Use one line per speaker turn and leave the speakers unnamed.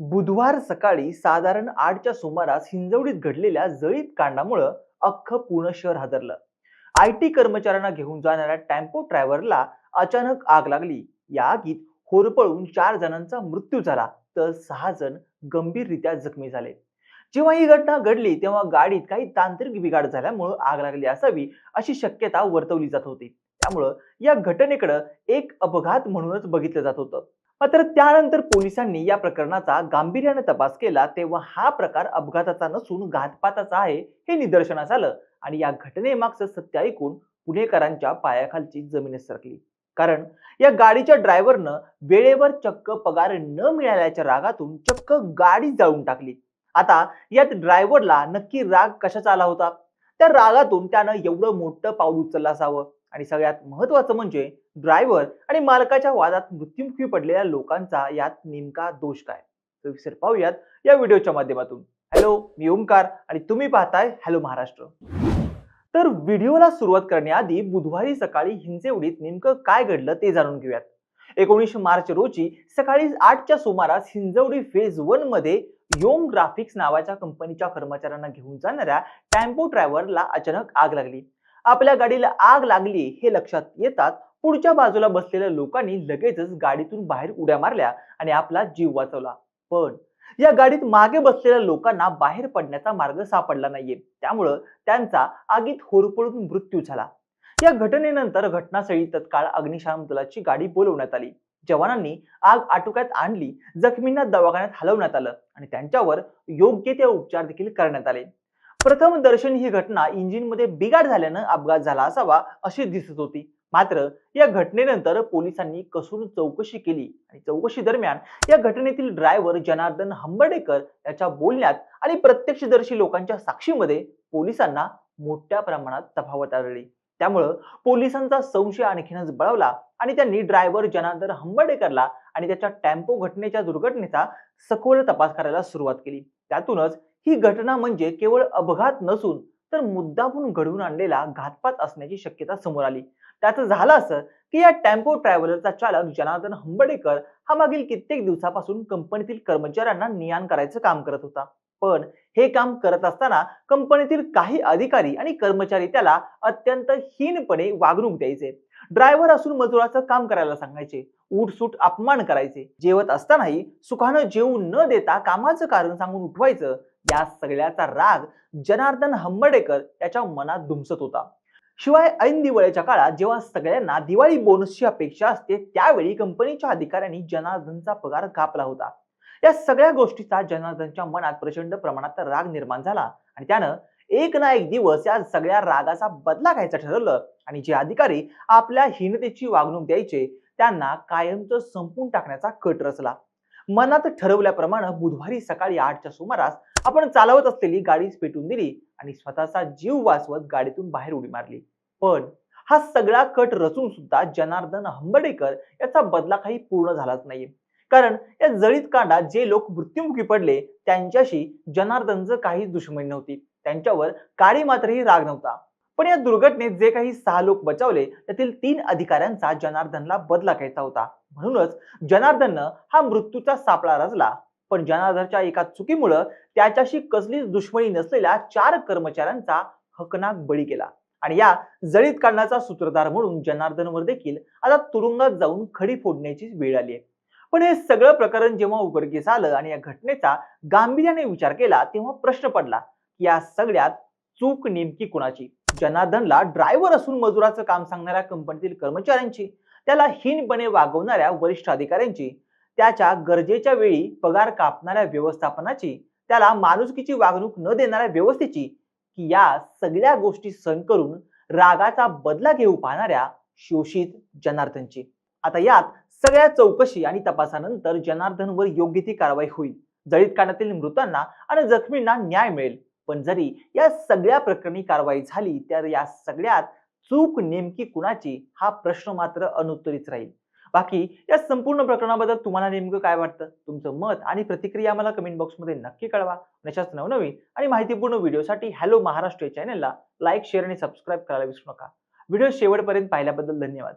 बुधवार सकाळी साधारण आठच्या सुमारास हिंजवडीत घडलेल्या जळीत कांडामुळं अख्खं पूर्ण शहर हादरलं. आय टी कर्मचाऱ्यांना घेऊन जाणाऱ्या टेम्पो ड्रायव्हरला अचानक आग लागली. या आगीत होरपळून चार जणांचा मृत्यू झाला तर सहा जण गंभीररित्या जखमी झाले. जेव्हा ही घटना घडली तेव्हा गाडीत काही तांत्रिक बिघाड झाल्यामुळं आग लागली असावी अशी शक्यता वर्तवली जात होती. त्यामुळं या घटनेकडे एक अपघात म्हणूनच बघितलं जात होतं. मात्र त्यानंतर पोलिसांनी या प्रकरणाचा गांभीर्याने तपास केला तेव्हा हा प्रकार अपघाताचा नसून घातपाताचा आहे हे निदर्शनास आलं आणि या घटनेमागचं सत्य ऐकून पुणेकरांच्या पायाखालची जमीनच सरकली. कारण या गाडीच्या ड्रायव्हरनं वेळेवर चक्क पगार न मिळाल्याच्या रागातून चक्क गाडी जाळून टाकली. आता यात ड्रायव्हरला नक्की राग कशाचा आला होता? त्या रागातून त्यानं एवढं मोठं पाऊल उचललं असावं. आणि सगळ्यात महत्वाचं म्हणजे ड्रायव्हर आणि मालकाच्या वादात मृत्युमुखी पडलेल्या लोकांचा यात नेमका दोष काय? सविस्तर पाहूयात या व्हिडिओच्या माध्यमातून. हॅलो मी ओमकार आणि तुम्ही पाहताय हॅलो महाराष्ट्र. तर व्हिडिओला सुरुवात करण्याआधी बुधवारी सकाळी हिंजेवडीत नेमकं काय घडलं ते जाणून घेऊयात. एकोणीस मार्च रोजी सकाळी आठच्या सुमारास हिंजवडी फेज वनमध्ये योम ग्राफिक्स नावाच्या कंपनीच्या कर्मचाऱ्यांना घेऊन जाणाऱ्या टॅम्पो ड्रायव्हरला अचानक आग लागली. आपल्या गाडीला आग लागली हे लक्षात येतात पुढच्या बाजूला बसलेल्या लोकांनी लगेचच गाडीतून बाहेर उड्या मारल्या आणि आपला जीव वाचवला. पण या गाडीत मागे बसलेल्या लोकांना बाहेर पडण्याचा मार्ग सापडला नाहीये. त्यामुळं त्यांचा आगीत होरपळून मृत्यू झाला. या घटनेनंतर घटनास्थळी तत्काळ अग्निशामक दलाची गाडी बोलवण्यात आली. जवानांनी आग आटोक्यात आणली जखमींना दवाखान्यात हलवण्यात आलं आणि त्यांच्यावर योग्य ते उपचार देखील करण्यात आले. प्रथम दर्शन ही घटना इंजिनमध्ये बिघाड झाल्यानं अपघात झाला असावा अशी दिसत होती. मात्र या घटनेनंतर पोलिसांनी कसून चौकशी केली आणि चौकशी दरम्यान या घटनेतील ड्रायव्हर जनार्दन हंबर्डेकर याच्या बोलण्यात आणि प्रत्यक्षदर्शी लोकांच्या साक्षीमध्ये पोलिसांना मोठ्या प्रमाणात तफावत आढळली. त्यामुळं पोलिसांचा संशय आणखीनच बळवला आणि त्यांनी ड्रायव्हर जनार्दन हंबर्डेकरला आणि त्याच्या टेम्पो घटनेच्या दुर्घटनेचा सखोल तपास करायला सुरुवात केली. त्यातूनच ही घटना म्हणजे केवळ अपघात नसून तर मुद्दाहून घडवून आणलेला घातपात असण्याची शक्यता समोर आली. त्याचं झालं असं की या टेम्पो ट्रॅव्हलरचा चालक जनार्दन हंबडेकर हा मागील कित्येक दिवसापासून कंपनीतील कर्मचाऱ्यांना नियान करायचं काम करत होता. पण हे काम करत असताना कंपनीतील काही अधिकारी आणि कर्मचारी त्याला अत्यंत हीनपणे वागणूक द्यायचे. ड्रायव्हर असून मजुराचं काम करायला सांगायचे. उठसूट अपमान करायचे. जेवत असतानाही सुखानं जेवू न देता कामाचं कारण सांगून उठवायचं. या सगळ्याचा राग जनार्दन हंबडेकर याच्या मनात धुमसत होता. शिवाय ऐन दिवाळीच्या काळात जेव्हा सगळ्यांना दिवाळी बोनसची अपेक्षा असते त्यावेळी कंपनीच्या अधिकाऱ्यांनी जनार्दनचा पगार कापला होता. या सगळ्या गोष्टीचा जनार्दनच्या मनात प्रचंड प्रमाणात राग निर्माण झाला आणि त्यानं एक ना एक दिवस या सगळ्या रागाचा बदला घ्यायचं ठरवलं आणि जे अधिकारी आपल्या हीनतेची वागणूक द्यायचे त्यांना कायमचं संपून टाकण्याचा कट रचला. मनात ठरवल्याप्रमाणे बुधवारी सकाळी आठच्या सुमारास आपण चालवत असलेली गाडी पेटून दिली आणि स्वतःचा जीव वाचवत गाडीतून बाहेर उडी मारली. पण हा सगळा कट रचून सुद्धा जनार्दन हंबर्डेकर याचा बदला काही पूर्ण झालाच नाही कारण या जळीत कांडात जे लोक मृत्युमुखी पडले त्यांच्याशी जनार्दनचं काही दुश्मनी नव्हती. त्यांच्यावर काळी मात्रही राग नव्हता. पण या दुर्घटनेत जे काही सहा लोक बचावले त्यातील तीन अधिकाऱ्यांचा जनार्दनला बदला घ्यायचा होता. म्हणूनच जनार्दननं हा मृत्यूचा सापळा रचला. पण जनार्दनच्या एका चुकीमुळं त्याच्याशी कसलीच दुश्मनी नसलेल्या चार कर्मचाऱ्यांचा हकनाक बळी केला आणि या जळीत काढण्याचा सूत्रधार म्हणून जनार्दनवर देखील आता तुरुंगात जाऊन खडी फोडण्याची वेळ आली आहे. पण हे सगळं प्रकरण जेव्हा उघडकीस आलं आणि या घटनेचा गांभीर्याने विचार केला तेव्हा प्रश्न पडला की या सगळ्यात चूक नेमकी कुणाची? जनार्दनला ड्रायव्हर असून मजुराचं काम सांगणाऱ्या कंपनीतील कर्मचाऱ्यांची त्याला हीनपणे वागवणाऱ्या वरिष्ठ अधिकाऱ्यांची त्याच्या गरजेच्या वेळी पगार कापणाऱ्या व्यवस्थापनाची त्याला माणुसकीची वागणूक न देणाऱ्या व्यवस्थेची की या सगळ्या गोष्टी सहन करून रागाचा बदला घेऊ पाहणाऱ्या शोषित जनार्दनची. आता यात सगळ्या चौकशी आणि तपासानंतर जनार्दनवर योग्य ती कारवाई होईल. जळीत कांडातील मृतांना आणि जखमींना न्याय मिळेल. पण जरी या सगळ्या प्रकरणी कारवाई झाली तर या सगळ्यात चूक नेमकी कुणाची हा प्रश्न मात्र अनुत्तरित राहील. बाकी या संपूर्ण प्रकरणाबद्दल तुम्हाला नेमकं काय वाटतं? तुमचं मत आणि प्रतिक्रिया मला कमेंट बॉक्समध्ये नक्की कळवा. अशाच नवनवीन आणि माहितीपूर्ण व्हिडिओसाठी हॅलो महाराष्ट्र या चॅनलला लाईक शेअर आणि सबस्क्राईब करायला विसरू नका. व्हिडिओ शेवटपर्यंत पाहिल्याबद्दल धन्यवाद.